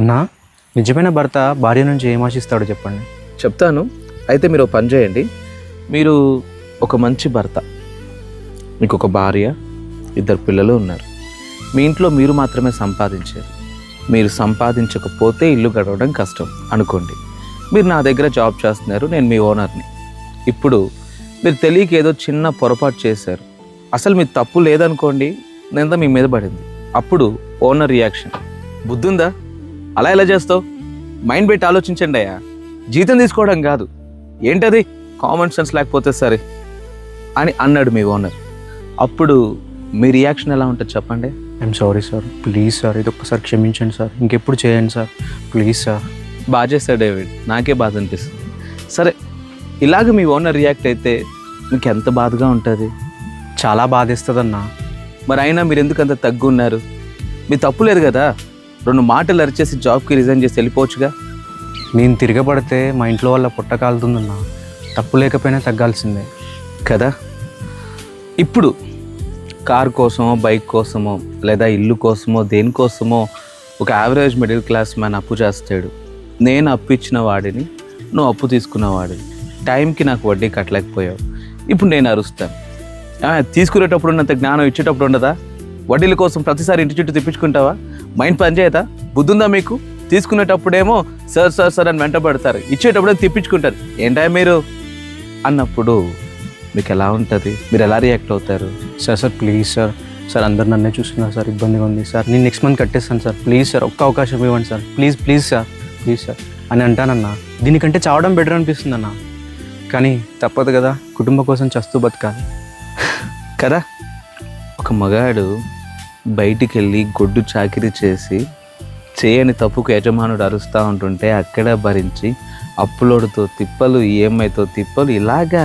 అన్నా నిజమైన భర్త భార్య నుంచి ఏం ఆశిస్తాడో చెప్పండి. చెప్తాను. అయితే మీరు ఒక పని చేయండి. మీరు ఒక మంచి భర్త మీకు ఒక భార్య ఇద్దరు పిల్లలు ఉన్నారు. మీ ఇంట్లో మీరు మాత్రమే సంపాదించారు. మీరు సంపాదించకపోతే ఇల్లు గడవడం కష్టం అనుకోండి. మీరు నా దగ్గర జాబ్ చేస్తున్నారు నేను మీ ఓనర్ని. ఇప్పుడు మీరు తెలియక ఏదో చిన్న పొరపాటు చేశారు. అసలు మీ తప్పు లేదనుకోండి నేను మీ మీద పడింది. అప్పుడు ఓనర్ రియాక్షన్. బుద్ధుందా? అలా ఎలా చేస్తావు? మైండ్ పెట్టి ఆలోచించండి అయ్యా. జీతం తీసుకోవడం కాదు. ఏంటది? కామన్ సెన్స్ లేకపోతే సరే అని అన్నాడు మీ ఓనర్ అప్పుడు మీ రియాక్షన్ ఎలా ఉంటుంది చెప్పండి? I'm sorry sir please sir ఇది ఒక్కసారి క్షమించండి సార్ ఇంకెప్పుడు చేయండి సార్ ప్లీజ్ సార్ బాగా చేశాడు డేవిడ్ నాకే బాధ అనిపిస్తుంది. సరే ఇలాగ మీ ఓనర్ రియాక్ట్ అయితే మీకు ఎంత బాధగా ఉంటుంది? చాలా బాధేస్తుంది అన్నా మరి అయినా మీరు ఎందుకు అంత తగ్గు ఉన్నారు మీ తప్పు లేదు కదా? రెండు మాటలు అరిచేసి జాబ్కి రిజైన్ చేసి వెళ్ళిపోవచ్చుగా? నేను తిరగబడితే మా ఇంట్లో వాళ్ళ పుట్ట కాలుతుందన్నా తప్పు లేకపోయినా తగ్గాల్సిందే. కదా? ఇప్పుడు కార్ కోసమో బైక్ కోసమో లేదా ఇల్లు కోసమో దేనికోసమో ఒక యావరేజ్ మిడిల్ క్లాస్ మ్యాన్ అప్పు చేస్తాడు. నేను అప్పు ఇచ్చిన వాడిని నువ్వు అప్పు తీసుకున్న వాడిని. టైంకి నాకు వడ్డీ కట్టలేకపోయావు. ఇప్పుడు నేను అరుస్తాను. తీసుకునేటప్పుడు ఉన్నంత జ్ఞానం ఇచ్చేటప్పుడు ఉండదా? వడ్డీల కోసం ప్రతిసారి ఇంటి చుట్టూ తిప్పించుకుంటావా? మైండ్ పనిచేయదా బుద్ధుందా మీకు? తీసుకునేటప్పుడేమో సార్ సార్ సార్ అని వెంట పడతారు. ఇచ్చేటప్పుడు తిప్పించుకుంటారు. ఏంటా మీరు? అన్నప్పుడు మీకు ఎలా ఉంటుంది? మీరు ఎలా రియాక్ట్ అవుతారు? Sir sir please sir. Sir అందరు నన్నే చూస్తున్నారు సార్. ఇబ్బందిగా ఉంది సార్. నేను నెక్స్ట్ మంత్ కట్టేస్తాను సార్. ప్లీజ్ సార్ ఒక్క అవకాశం ఇవ్వండి sir. Please please sir. Please sir. అని అంటానన్నా. దీనికంటే చావడం బెటర్ అనిపిస్తుంది అన్న కానీ తప్పదు కదా. కుటుంబం కోసం చస్తూ బతకాలి. కదా? ఒక మగాడు బయటికి వెళ్ళి గొడ్డు చాకిరీ చేసి చేయని తప్పుకు యజమానుడు అరుస్తూ ఉంటుంటే అక్కడ భరించి అప్పులోడుతో తిప్పలు ఈఎంఐతో తిప్పలు ఇలాగా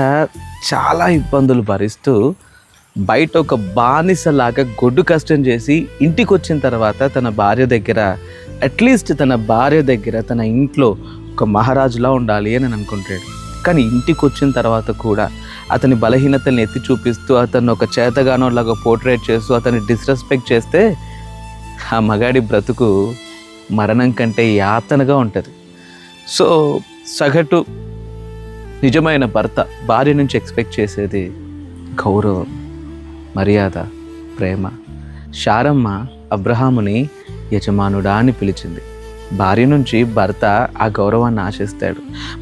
చాలా ఇబ్బందులు భరిస్తూ బయట ఒక బానిసలాగా గొడ్డు కష్టం చేసి ఇంటికి వచ్చిన తర్వాత తన భార్య దగ్గర అట్లీస్ట్ తన భార్య దగ్గర తన ఇంట్లో ఒక మహారాజులా ఉండాలి అని అనుకుంటాడు. కానీ ఇంటికి వచ్చిన తర్వాత కూడా అతని బలహీనతల్ని ఎత్తి చూపిస్తూ అతన్ని ఒక చేతగానోలాగా పోర్ట్రేట్ చేస్తూ అతన్ని డిస్రెస్పెక్ట్ చేస్తే ఆ మగాడి బ్రతుకు మరణం కంటే యాతనగా ఉంటుంది. సో సగటు నిజమైన భర్త భార్య నుంచి ఎక్స్పెక్ట్ చేసేది గౌరవం మర్యాద ప్రేమ. శారమ్మ అబ్రహాముని యజమానుడా అని పిలిచింది. భార్య నుంచి భర్త ఆ గౌరవాన్ని ఆశిస్తాడు.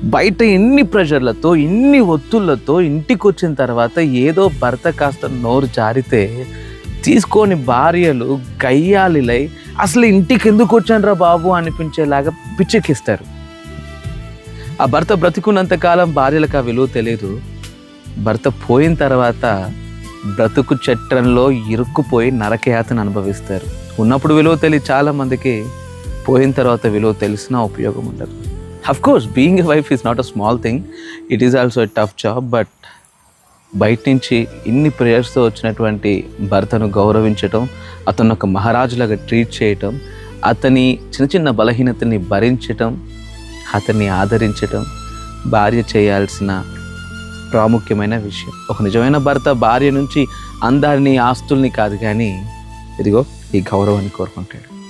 బయట ఎన్ని ప్రెషర్లతో ఎన్ని ఒత్తులతో ఇంటికి వచ్చిన తర్వాత ఏదో భర్త కాస్త నోరు జారితే తీసుకొని భార్యలు గయ్యాలిలై అసలు ఇంటికి ఎందుకు వచ్చానురా బాబు అనిపించేలాగా పిచ్చెక్కిస్తారు. ఆ భర్త బ్రతికున్నంత కాలం భార్యలకు ఆ విలువ తెలియదు భర్త పోయిన తర్వాత బ్రతుకు చట్టంలో ఇరుక్కుపోయి నరకయాతను అనుభవిస్తారు. ఉన్నప్పుడు విలువ తెలియ చాలామందికి పోయిన తర్వాత విలువ తెలిసినా ఉపయోగం ఉండదు. Of course being a wife is not a small thing it is also a tough job but బయట నుంచి ఇన్ని ప్రేయర్స్తో వచ్చినటువంటి భర్తను గౌరవించటం అతను ఒక మహారాజులాగా ట్రీట్ చేయటం అతని చిన్న చిన్న బలహీనతని భరించటం అతన్ని ఆదరించటం భార్య చేయాల్సిన ప్రాముఖ్యమైన విషయం. ఒక నిజమైన భర్త భార్య నుంచి అందరినీ ఆస్తుల్ని కాదు కానీ ఇదిగో ఈ గౌరవాన్ని కోరుకుంటాడు.